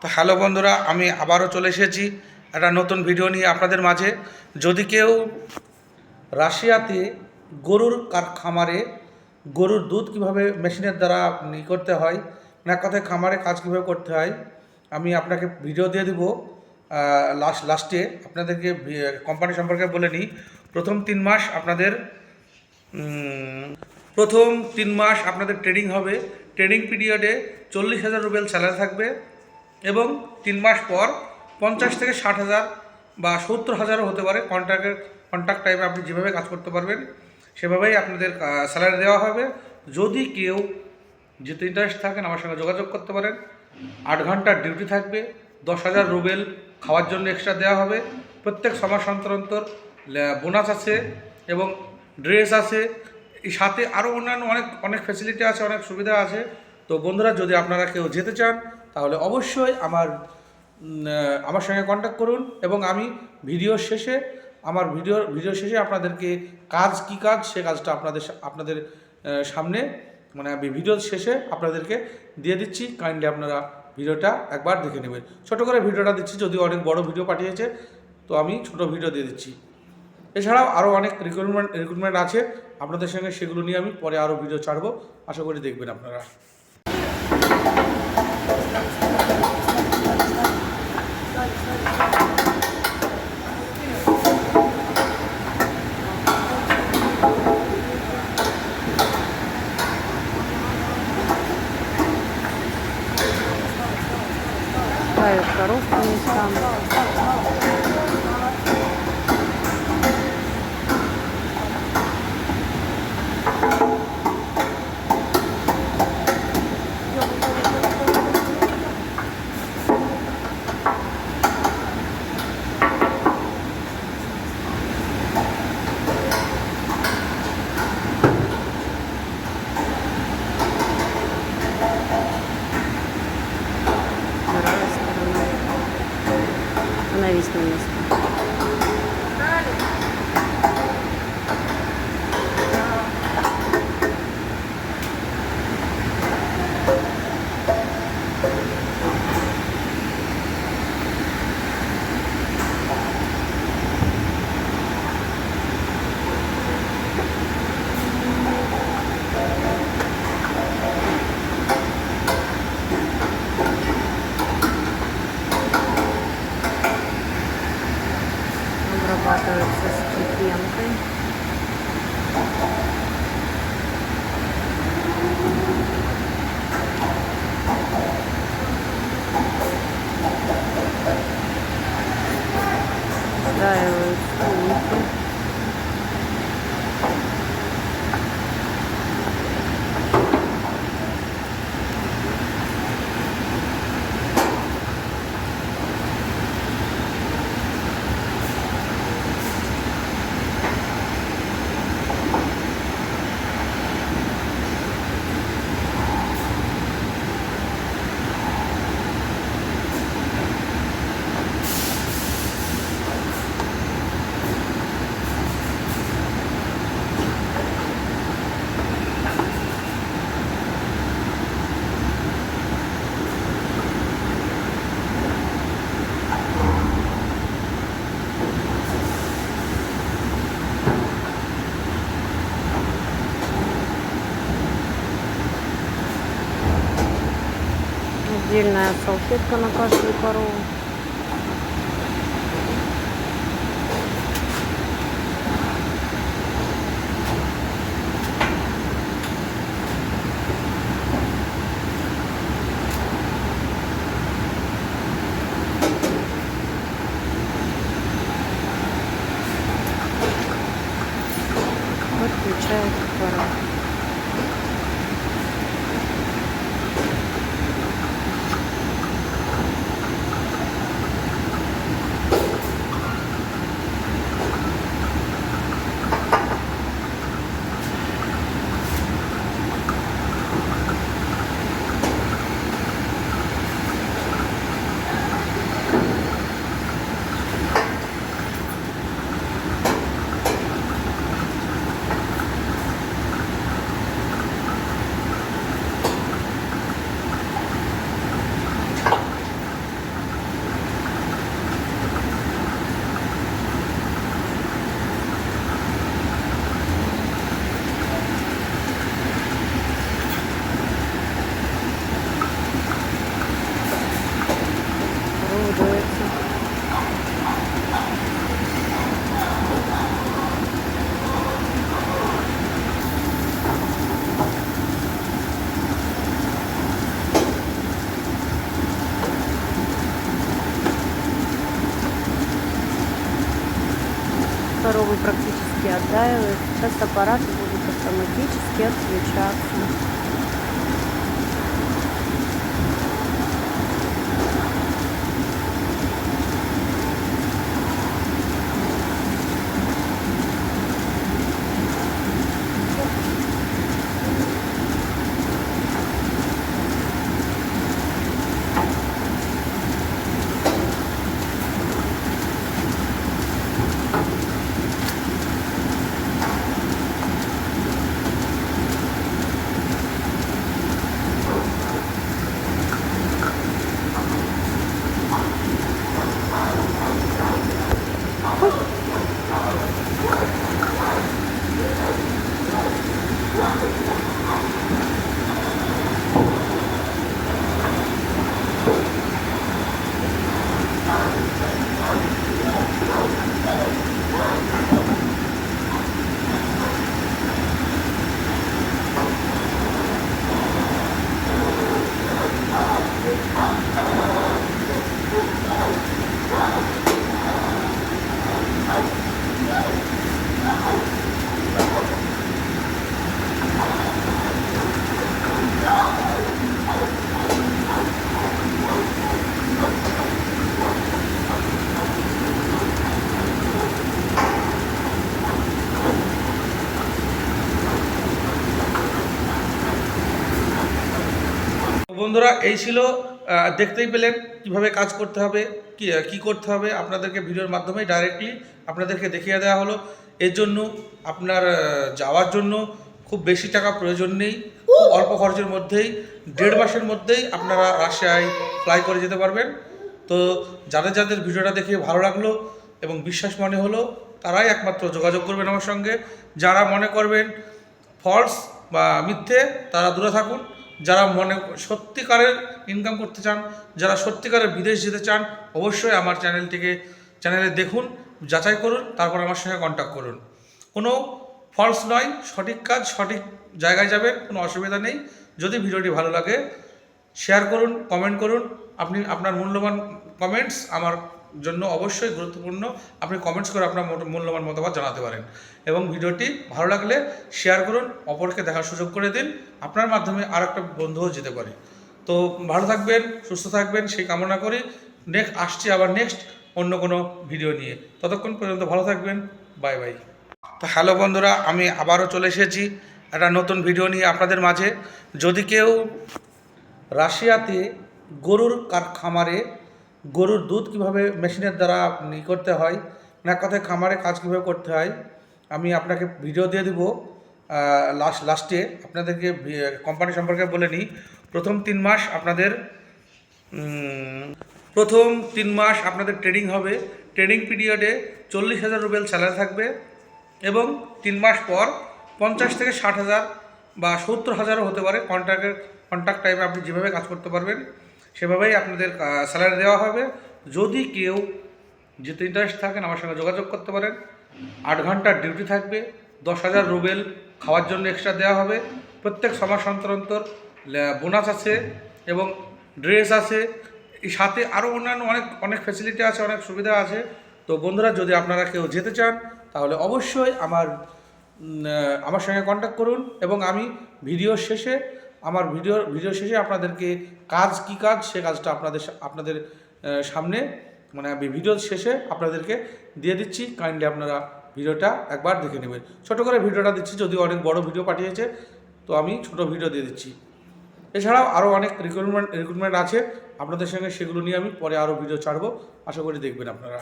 তো হ্যালো বন্ধুরা, আমি আবারও চলে এসেছি একটা নতুন ভিডিও নিয়ে আপনাদের মাঝে। যদি কেউ রাশিয়াতে গরুর খামারে গরুর দুধ কীভাবে মেশিনের দ্বারা ই করতে হয়, না কথায় খামারে কাজ কীভাবে করতে হয়, আমি আপনাকে ভিডিও দিয়ে দিব। লাস্ট লাস্টে আপনাদেরকে কোম্পানি সম্পর্কে বলে নিই। প্রথম তিন মাস আপনাদের প্রথম তিন মাস আপনাদের ট্রেনিং হবে। ট্রেনিং পিরিয়ডে চল্লিশ হাজার রুবেল স্যালারি থাকবে। এবং তিন মাস পর পঞ্চাশ থেকে ষাট হাজার বা সত্তর হাজারও হতে পারে কন্ট্রাক্টের কন্ট্রাক্ট টাইমে আপনি যেভাবে কাজ করতে পারবেন, সেভাবেই আপনাদের স্যালারি দেওয়া হবে। যদি কেউ যেতে ইন্টারেস্ট থাকেন, আমার সঙ্গে যোগাযোগ করতে পারেন। আট ঘণ্টার ডিউটি থাকবে, দশ হাজার রুবেল খাওয়ার জন্য এক্সট্রা দেওয়া হবে। প্রত্যেক সমাজ অন্তর অন্তর বোনাস আছে এবং ড্রেস আছে। সাথে আরও অন্যান্য অনেক অনেক ফ্যাসিলিটি আছে, অনেক সুবিধা আছে। তো বন্ধুরা, যদি আপনারা কেউ যেতে চান তাহলে অবশ্যই আমার আমার সঙ্গে কন্ট্যাক্ট করুন এবং আমি ভিডিও শেষে, আমার ভিডিও ভিডিও শেষে আপনাদেরকে কাজ কি কাজ, সে কাজটা আপনাদের আপনাদের সামনে মানে আমি ভিডিও শেষে আপনাদেরকে দিয়ে দিচ্ছি। কাইন্ডলি আপনারা ভিডিওটা একবার দেখে নেবেন। ছোটো করে ভিডিওটা দিচ্ছি, যদিও অনেক বড় ভিডিও পাঠিয়েছে, তো আমি ছোট ভিডিও দিয়ে দিচ্ছি। এছাড়াও আরও অনেক রিক্রুটমেন্ট রিক্রুটমেন্ট আছে। আপনাদের সঙ্গে সেগুলো নিয়ে আমি পরে আরও ভিডিও ছাড়বো। আশা করি দেখবেন আপনারা। Christmas water. It says on the thing. That was cool. Отдельная салфетка на каждую корову. Подключают к корове. Коровы практически отдаивают. Сейчас аппараты будут автоматически отключаться. Senhor. বন্ধুরা, এই ছিল দেখতেই পেলেন কীভাবে কাজ করতে হবে, কি করতে হবে। আপনাদেরকে ভিডিওর মাধ্যমে ডাইরেক্টলি আপনাদেরকে দেখিয়ে দেওয়া হলো। এর জন্য, আপনার যাওয়ার জন্য খুব বেশি টাকা প্রয়োজন নেই। অল্প খরচের মধ্যেই, দেড় মাসের মধ্যেই আপনারা রাশিয়ায় ফ্লাই করে যেতে পারবেন। তো যাদের যাদের ভিডিওটা দেখে ভালো লাগল এবং বিশ্বাস মনে হলো, তারাই একমাত্র যোগাযোগ করবেন আমার সঙ্গে। যারা মনে করবেন ফলস বা মিথ্যে, তারা দূরে থাকুন। যারা মনে সত্যিকারের ইনকাম করতে চান, যারা সত্যিকারের বিদেশ যেতে চান, অবশ্যই আমার চ্যানেলটিকে চ্যানেলে দেখুন, যাচাই করুন, তারপর আমার সঙ্গে কন্ট্যাক্ট করুন। কোনো ফলস নয়, সঠিক কাজ সঠিক জায়গায় যাবেন, কোনো অসুবিধা নেই। যদি ভিডিওটি ভালো লাগে শেয়ার করুন কমেন্ট করুন। আপনি আপনার মূল্যবান কমেন্টস আমার জন্য অবশ্যই গুরুত্বপূর্ণ আপনি কমেন্টস করে আপনার মূল্যবান মতামত জানাতে পারেন। এবং ভিডিওটি ভালো লাগলে শেয়ার করুন, অপরকে দেখার সুযোগ করে দিন, আপনার মাধ্যমে আর একটা বন্ধুও যেতে পারে। তো ভালো থাকবেন, সুস্থ থাকবেন, সেই কামনা করি। নেক্সট আসছি আবার নেক্সট অন্য কোনো ভিডিও নিয়ে। ততক্ষণ পর্যন্ত ভালো থাকবেন বাই বাই তো হ্যালো বন্ধুরা, আমি আবারও চলে এসেছি একটা নতুন ভিডিও নিয়ে আপনাদের মাঝে। যদি কেউ রাশিয়াতে গরুর কার খামারে গরুর দুধ কীভাবে মেশিনের দ্বারা ই করতে হয়, না কথায় খামারে কাজ কীভাবে করতে হয়, আমি আপনাকে ভিডিও দিয়ে দিব। লাস্ট লাস্টে আপনাদেরকে কোম্পানি সম্পর্কে বলে নিই। প্রথম তিন মাস আপনাদের প্রথম তিন মাস আপনাদের ট্রেনিং হবে। ট্রেনিং পিরিয়ডে চল্লিশ হাজার রুবেল স্যালারি থাকবে এবং তিন মাস পর পঞ্চাশ থেকে ষাট হাজার বা সত্তর হাজারও হতে পারে। কন্ট্রাক্টের কন্ট্রাক্ট টাইমে আপনি যেভাবে কাজ করতে পারবেন সেভাবেই আপনাদের স্যালারি দেওয়া হবে। যদি কেউ যেতে ইন্টারেস্ট থাকেন, আমার সঙ্গে যোগাযোগ করতে পারেন। আট ঘণ্টার ডিউটি থাকবে, দশ হাজার রুবেল খাওয়ার জন্য এক্সট্রা দেওয়া হবে। প্রত্যেক সমাজ অন্তর বোনাস আছে এবং ড্রেস আছে। সাথে আরও অন্যান্য অনেক অনেক ফ্যাসিলিটি আছে, অনেক সুবিধা আছে। তো বন্ধুরা, যদি আপনারা কেউ যেতে চান, তাহলে অবশ্যই আমার আমার সঙ্গে কন্ট্যাক্ট করুন এবং আমি ভিডিও শেষে আমার ভিডিও ভিডিও শেষে আপনাদেরকে কাজ কি কাজ, সে কাজটা আপনাদের আপনাদের সামনে মানে আমি ভিডিও শেষে আপনাদেরকে দিয়ে দিচ্ছি। কাইন্ডলি আপনারা ভিডিওটা একবার দেখে নেবেন। ছোটো করে ভিডিওটা দিচ্ছি, যদিও অনেক বড় ভিডিও পাঠিয়েছে, তো আমি ছোট ভিডিও দিয়ে দিচ্ছি। এছাড়াও আরও অনেক রিক্রুটমেন্ট রিক্রুটমেন্ট আছে। আপনাদের সঙ্গে সেগুলো নিয়ে আমি পরে আরও ভিডিও ছাড়বো। আশা করি দেখবেন আপনারা।